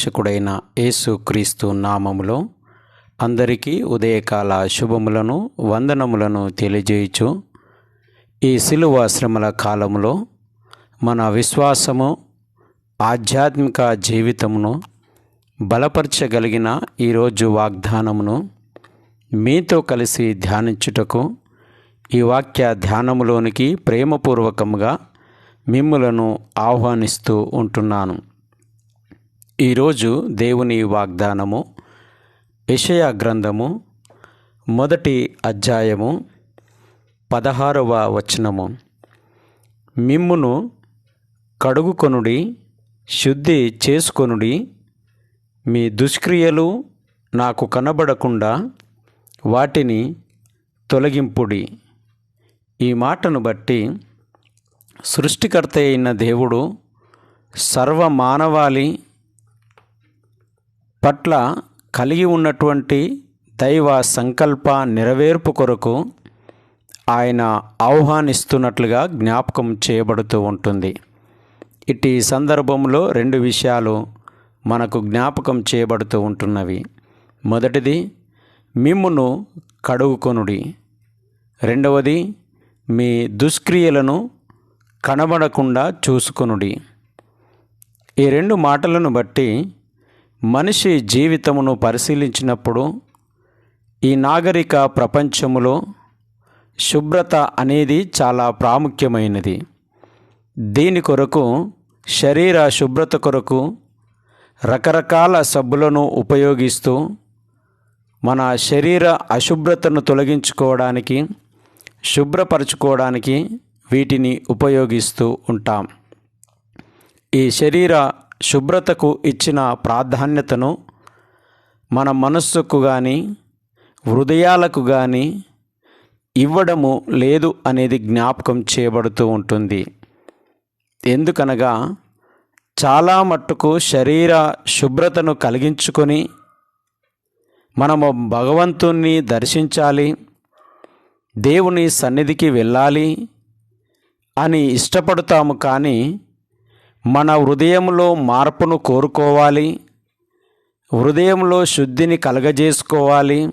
రక్షకుడైన యేసుక్రీస్తు నామములో అందరికీ ఉదయకాల శుభములను వందనములను తెలియజేయచు ఈ శిలువ శ్రమల కాలములో మన విశ్వాసము ఆధ్యాత్మిక జీవితమును బలపరచగలిగిన ఈరోజు వాగ్దానమును మీతో కలిసి ధ్యానించుటకు ఈ వాక్య ధ్యానములోనికి ప్రేమపూర్వకముగా మిమ్ములను ఆహ్వానిస్తూ ఉంటున్నాను. ఈరోజు దేవుని వాగ్దానము యెషయా గ్రంథము మొదటి అధ్యాయము పదహారవ వచనము. మిమ్మును కడుగుకొనుడి శుద్ధి చేసుకొనుడి మీ దుష్క్రియలు నాకు కనబడకుండా వాటిని తొలగింపుడి. ఈ మాటను బట్టి సృష్టికర్త అయిన దేవుడు సర్వ మానవాళి పట్ల కలిగి ఉన్నటువంటి దైవ సంకల్ప నెరవేర్పు కొరకు ఆయన ఆహ్వానిస్తున్నట్లుగా జ్ఞాపకం చేయబడుతూ ఉంటుంది. ఇటు సందర్భంలో రెండు విషయాలు మనకు జ్ఞాపకం చేయబడుతూ ఉంటున్నవి. మొదటిది మిమ్మును కడుగుకొనుడి. రెండవది మీ దుష్క్రియలను కనబడకుండా చూసుకొనుడి. ఈ రెండు మాటలను బట్టి మనిషి జీవితమును పరిశీలించినప్పుడు ఈ నాగరిక ప్రపంచములో శుభ్రత అనేది చాలా ప్రాముఖ్యమైనది. దీని కొరకు శరీర శుభ్రత కొరకు రకరకాల సబ్బులను ఉపయోగిస్తూ మన శరీర అశుభ్రతను తొలగించుకోవడానికి శుభ్రపరచుకోవడానికి వీటిని ఉపయోగిస్తూ ఉంటాం. ఈ శరీర శుభ్రతకు ఇచ్చిన ప్రాధాన్యతను మన మనస్సుకు కానీ హృదయాలకు కానీ ఇవ్వడము లేదు అనేది జ్ఞాపకం చేయబడుతూ ఉంటుంది. ఎందుకనగా చాలా మట్టుకు శరీర శుభ్రతను కలిగించుకొని మనము భగవంతుణ్ణి దర్శించాలి దేవుని సన్నిధికి వెళ్ళాలి అని ఇష్టపడతాము కానీ మన హృదయంలో మార్పును కోరుకోవాలి. హృదయంలో శుద్ధిని కలగజేసుకోవాలి.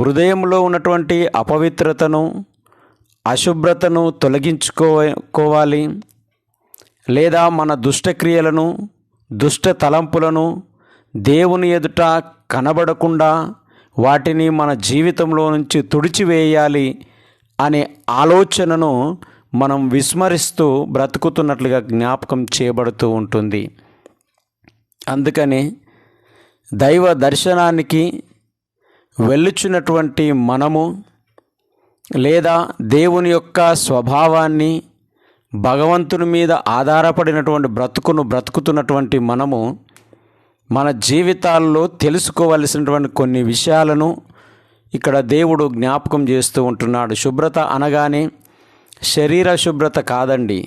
హృదయంలో ఉన్నటువంటి అపవిత్రతను అశుభ్రతను తొలగించుకోవాలి. లేదా మన దుష్టక్రియలను దుష్ట తలంపులను దేవుని ఎదుట కనబడకుండా వాటిని మన జీవితంలో నుంచి తుడిచివేయాలి అనే ఆలోచనను మనం విస్మరిస్తూ బ్రతుకుతున్నట్లుగా జ్ఞాపకం చేయబడుతూ ఉంటుంది. అందుకని దైవ దర్శనానికి వెళ్ళుచున్నటువంటి మనము లేదా దేవుని యొక్క స్వభావాన్ని భగవంతుని మీద ఆధారపడినటువంటి బ్రతుకును బ్రతుకుతున్నటువంటి మనము మన జీవితాల్లో తెలుసుకోవలసినటువంటి కొన్ని విషయాలను ఇక్కడ దేవుడు జ్ఞాపకం చేస్తూ ఉంటున్నాడు. శుభ్రత అనగానే శరీర శుభ్రత కాదండి.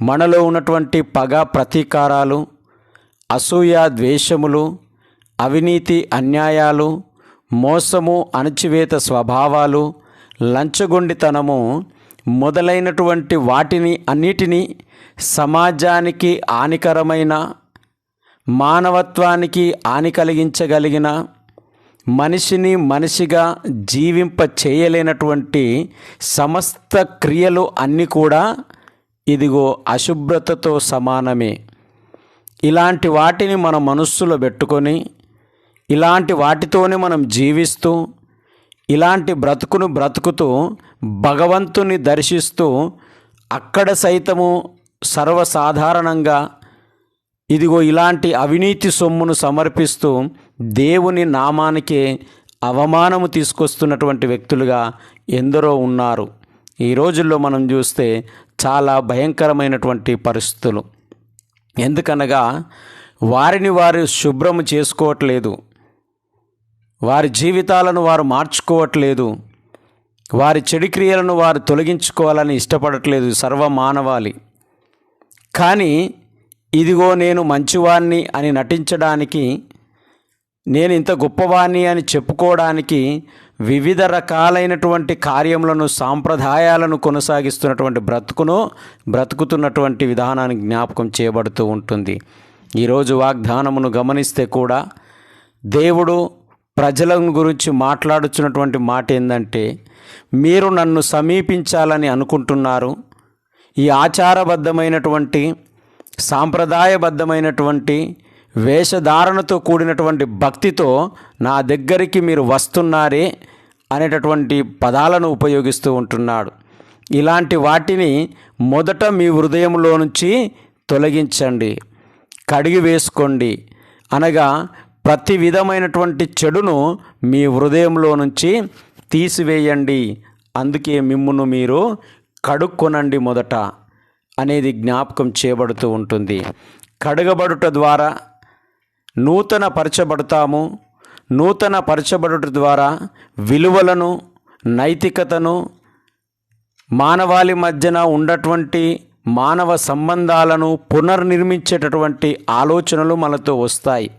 మనలో ఉన్నటువంటి పగ ప్రతీకారాలు అసూయ ద్వేషములు అవినీతి అన్యాయాలు మోసము అణచివేత స్వభావాలు లంచగొండితనము మొదలైనటువంటి వాటిని అన్నిటినీ సమాజానికి హానికరమైన మానవత్వానికి హాని కలిగించగలిగిన మనిషిని మనిషిగా జీవింప చేయలేనటువంటి సమస్త క్రియలు అన్నీ కూడా ఇదిగో అశుభ్రతతో సమానమే. ఇలాంటి వాటిని మన మనస్సులో పెట్టుకొని ఇలాంటి వాటితోనే మనం జీవిస్తూ ఇలాంటి బ్రతుకును బ్రతుకుతూ భగవంతుని దర్శిస్తూ అక్కడ సైతము సర్వసాధారణంగా ఇదిగో ఇలాంటి అవినీతి సొమ్మును సమర్పిస్తూ దేవుని నామానికే అవమానము తీసుకొస్తున్నటువంటి వ్యక్తులుగా ఎందరో ఉన్నారు. ఈ రోజుల్లో మనం చూస్తే చాలా భయంకరమైనటువంటి పరిస్థితులు. ఎందుకనగా వారిని వారు శుభ్రము చేసుకోవట్లేదు. వారి జీవితాలను వారు మార్చుకోవట్లేదు. వారి చెడు క్రియలను వారు తొలగించుకోవాలని ఇష్టపడట్లేదు సర్వమానవాలి కానీ ఇదిగో నేను మంచివాణ్ణి అని నటించడానికి నేను ఇంత గొప్పవాణ్ణి అని చెప్పుకోవడానికి వివిధ రకాలైనటువంటి కార్యములను సాంప్రదాయాలను కొనసాగిస్తున్నటువంటి బ్రతుకును బ్రతుకుతున్నటువంటి విధానాన్ని జ్ఞాపకం చేయబడుతూ ఉంటుంది. ఈరోజు వాగ్దానమును గమనిస్తే కూడా దేవుడు ప్రజల గురించి మాట్లాడుచున్నటువంటి మాట ఏంటంటే మీరు నన్ను సమీపించాలని అనుకుంటున్నారు. ఈ ఆచారబద్ధమైనటువంటి సాంప్రదాయబద్ధమైనటువంటి వేషధారణతో కూడినటువంటి భక్తితో నా దగ్గరికి మీరు వస్తున్నారే అనేటటువంటి పదాలను ఉపయోగిస్తూ ఉంటున్నాడు. ఇలాంటి వాటిని మొదట మీ హృదయంలో నుంచి తొలగించండి. కడిగి వేసుకోండి. అనగా ప్రతి విధమైనటువంటి చెడును మీ హృదయంలో నుంచి తీసివేయండి. అందుకే మిమ్మును మీరు కడుక్కొనండి మొదట. అనేది జ్ఞాపకం చేయబడుతూ ఉంటుంది. కడగబడుట ద్వారా నూతన పరచబడతాము నూతన పరచబడుట ద్వారా విలువలను నైతికతను మానవాళి మధ్యన ఉన్నటువంటి మానవ సంబంధాలను పునర్నిర్మించేటటువంటి ఆలోచనలు మనతో వస్తాయి.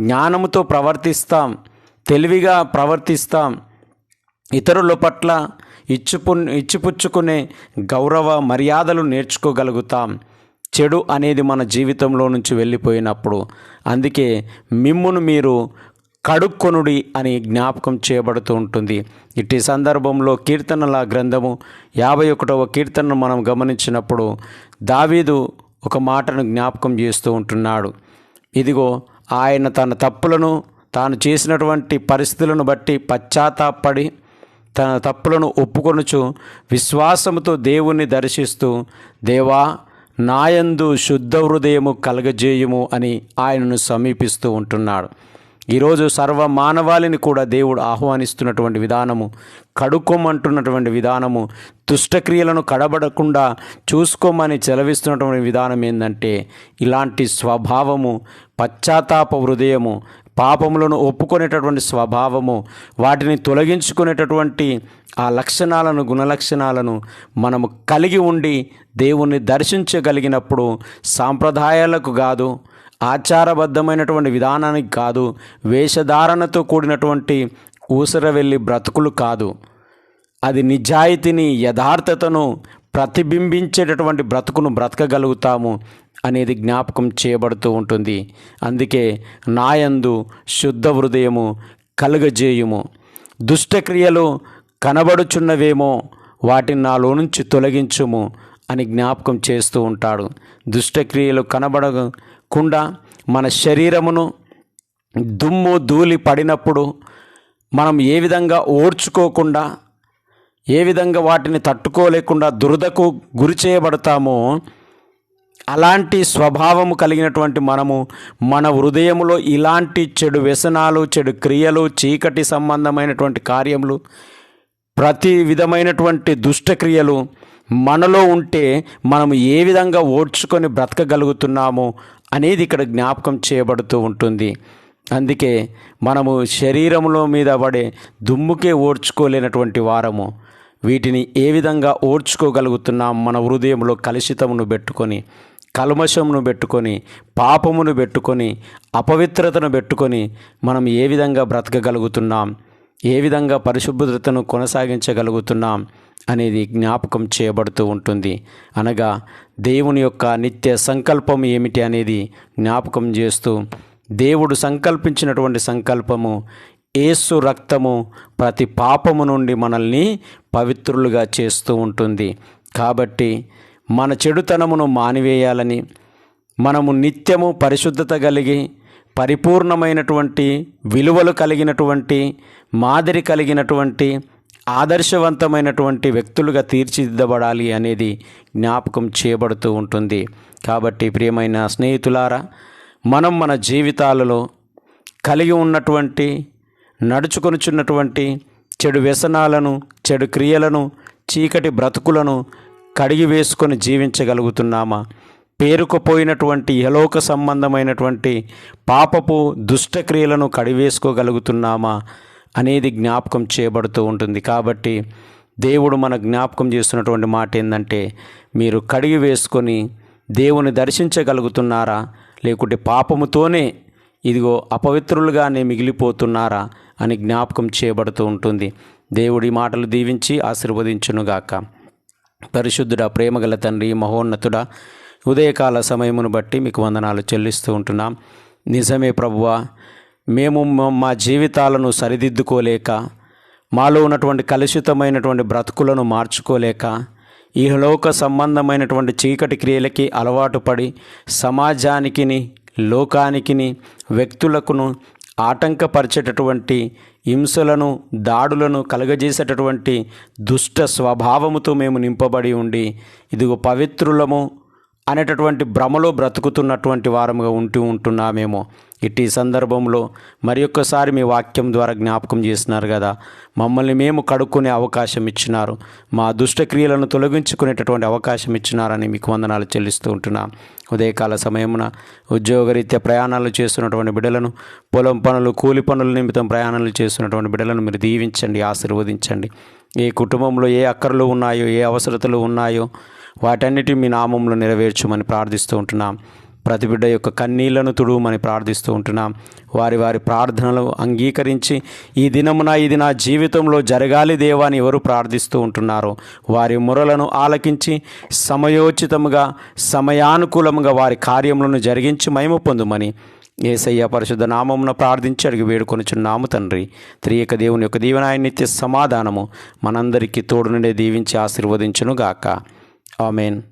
జ్ఞానముతో ప్రవర్తిస్తాం. తెలివిగా ప్రవర్తిస్తాం. ఇతరుల పట్ల ఇచ్చిపు ఇచ్చిపుచ్చుకునే గౌరవ మర్యాదలు నేర్చుకోగలుగుతాం. చెడు అనేది మన జీవితంలో నుంచి వెళ్ళిపోయినప్పుడు. అందుకే మిమ్మును మీరు కడుక్కొనుడి అని జ్ఞాపకం చేయబడుతూ ఉంటుంది. ఇట్టి సందర్భంలో కీర్తనల గ్రంథము యాభై ఒకటవ కీర్తనను మనం గమనించినప్పుడు దావీదు ఒక మాటను జ్ఞాపకం చేస్తూ ఉంటున్నాడు. ఇదిగో ఆయన తన తప్పులను తాను చేసినటువంటి పరిస్థితులను బట్టి పశ్చాత్తాపడి తన తప్పులను ఒప్పుకొనుచు విశ్వాసముతో దేవుణ్ణి దర్శిస్తూ దేవా నాయందు శుద్ధ హృదయము కలగజేయుము అని ఆయనను సమీపిస్తూ ఉంటున్నాడు. ఈరోజు సర్వ మానవాళిని కూడా దేవుడు ఆహ్వానిస్తున్నటువంటి విధానము కడుక్కోమంటున్నటువంటి విధానము దుష్టక్రియలను కడబడకుండా చూసుకోమని చెలవిస్తున్నటువంటి విధానం ఏంటంటే ఇలాంటి స్వభావము పశ్చాత్తాప హృదయము పాపములను ఒప్పుకునేటటువంటి స్వభావము వాటిని తొలగించుకునేటటువంటి ఆ లక్షణాలను గుణలక్షణాలను మనము కలిగి ఉండి దేవుణ్ణి దర్శించగలిగినప్పుడు సాంప్రదాయాలకు కాదు ఆచారబద్ధమైనటువంటి విధానానికి కాదు వేషధారణతో కూడినటువంటి ఊసరవెల్లి బ్రతుకులు కాదు. అది నిజాయితీని యథార్థతను ప్రతిబింబించేటటువంటి బ్రతుకును బ్రతకగలుగుతాము. అనేది జ్ఞాపకం చేయబడుతూ ఉంటుంది. అందుకే నాయందు శుద్ధ హృదయము కలుగజేయుము. దుష్టక్రియలు కనబడుచున్నవేమో వాటిని నాలో నుంచి తొలగించుము అని జ్ఞాపకం చేస్తూ ఉంటాడు. దుష్టక్రియలు కనబడకుండా మన శరీరమును దుమ్ము ధూళి పడినప్పుడు మనం ఏ విధంగా ఓర్చుకోకుండా ఏ విధంగా వాటిని తట్టుకోలేకుండా దురదకు గురి చేయబడతామో అలాంటి స్వభావము కలిగినటువంటి మనము మన హృదయంలో ఇలాంటి చెడు వ్యసనాలు చెడు క్రియలు చీకటి సంబంధమైనటువంటి కార్యములు ప్రతి విధమైనటువంటి దుష్టక్రియలు మనలో ఉంటే మనం ఏ విధంగా ఓడ్చుకొని బ్రతకగలుగుతున్నామో అనేది ఇక్కడ జ్ఞాపకం చేయబడుతూ ఉంటుంది. అందుకే మనము శరీరంలో మీద పడే దుమ్ముకే ఓడ్చుకోలేనటువంటి వారము. వీటిని ఏ విధంగా ఓడ్చుకోగలుగుతున్నాం మన హృదయంలో కలుషితమును పెట్టుకొని. కల్మషమును పెట్టుకొని పాపమును పెట్టుకొని అపవిత్రతను పెట్టుకొని మనం ఏ విధంగా బ్రతకగలుగుతున్నాం? ఏ విధంగా పరిశుభ్రతను కొనసాగించగలుగుతున్నాం? అనేది జ్ఞాపకం చేయబడుతూ ఉంటుంది. అనగా దేవుని యొక్క నిత్య సంకల్పం ఏమిటి అనేది జ్ఞాపకం చేస్తూ దేవుడు సంకల్పించినటువంటి సంకల్పము ఏసు రక్తము ప్రతి పాపము నుండి మనల్ని పవిత్రులుగా చేస్తూ ఉంటుంది. కాబట్టి మన చెడుతనమును మానివేయాలని మనము నిత్యము పరిశుద్ధత కలిగి పరిపూర్ణమైనటువంటి విలువలు కలిగినటువంటి మాదిరి కలిగినటువంటి ఆదర్శవంతమైనటువంటి వ్యక్తులుగా తీర్చిదిద్దబడాలి అనేది జ్ఞాపకం చేయబడుతూ ఉంటుంది. కాబట్టి ప్రియమైన స్నేహితులారా మనం మన జీవితాలలో కలిగి ఉన్నటువంటి నడుచుకొనుచున్నటువంటి చెడు వ్యసనాలను చెడు క్రియలను చీకటి బ్రతుకులను కడిగి వేసుకొని జీవించగలుగుతున్నామా? పేరుకుపోయినటువంటి యలోక సంబంధమైనటువంటి పాపపు దుష్టక్రియలను కడివేసుకోగలుగుతున్నామా అనేది జ్ఞాపకం చేయబడుతూ ఉంటుంది. కాబట్టి దేవుడు మన జ్ఞాపకం చేస్తున్నటువంటి మాట ఏంటంటే మీరు కడిగి వేసుకొని దేవుని దర్శించగలుగుతున్నారా? లేకుంటే పాపముతోనే ఇదిగో అపవిత్రులుగానే మిగిలిపోతున్నారా? అని జ్ఞాపకం చేయబడుతూ ఉంటుంది. దేవుడి మాటలు దీవించి ఆశీర్వదించునుగాక. పరిశుద్ధుడా ప్రేమగల తండ్రి మహోన్నతుడా ఉదయకాల సమయమును బట్టి మీకు వందనాలు చెల్లిస్తూ ఉంటున్నాం. నిజమే ప్రభువ మేము మా జీవితాలను సరిదిద్దుకోలేక మాలో ఉన్నటువంటి కలుషితమైనటువంటి బ్రతుకులను మార్చుకోలేక ఈ లోక సంబంధమైనటువంటి చీకటి క్రియలకి అలవాటు పడి సమాజానికిని లోకానికిని వ్యక్తులకును ఆటంకపరిచేటటువంటి హింసలను దాడులను కలుగజేసేటటువంటి దుష్ట స్వభావముతో మేము నింపబడి ఉండి ఇదిగో పవిత్రులము అనేటటువంటి భ్రమలో బ్రతుకుతున్నటువంటి వారముగా ఉంటూ ఉంటున్నామేమో. ఇట్టి సందర్భంలో మరి ఒక్కసారి మీ వాక్యం ద్వారా జ్ఞాపకం చేసినారు కదా. మమ్మల్ని మేము కడుక్కునే అవకాశం ఇచ్చినారు. మా దుష్టక్రియలను తొలగించుకునేటటువంటి అవకాశం ఇచ్చినారని మీకు వందనాలు చెల్లిస్తూ ఉంటున్నాం. ఉదయకాల సమయమున ఉద్యోగరీత్యా ప్రయాణాలు చేస్తున్నటువంటి బిడ్డలను పొలం పనులు కూలి పనుల నిమిత్తం ప్రయాణాలు చేస్తున్నటువంటి బిడ్డలను మీరు దీవించండి ఆశీర్వదించండి. ఏ కుటుంబంలో ఏ అక్కర్లు ఉన్నాయో ఏ అవసరతలు ఉన్నాయో వాటన్నిటి మీ నామంలో నెరవేర్చమని ప్రార్థిస్తూ ఉంటున్నాం. ప్రతి బిడ్డ యొక్క కన్నీళ్ళను తుడుమని ప్రార్థిస్తూ ఉంటున్నాం. వారి వారి ప్రార్థనలు అంగీకరించి ఈ దినమున ఇది నా జీవితంలో జరగాలి దేవాన్ని ఎవరు ప్రార్థిస్తూ ఉంటున్నారో వారి మొరలను ఆలకించి సమయోచితముగా సమయానుకూలముగా వారి కార్యములను జరిగించి మహిమ పొందుమని ఏసయ్య పరిశుద్ధ నామమున ప్రార్థించి అడిగి వేడుకొనుచున్నాము తండ్రి. త్రియక దేవుని యొక్క దీవెనాయ నిత్య సమాధానము. మనందరికీ తోడు నుండే దీవించి ఆశీర్వదించును గాక ఆమెన్.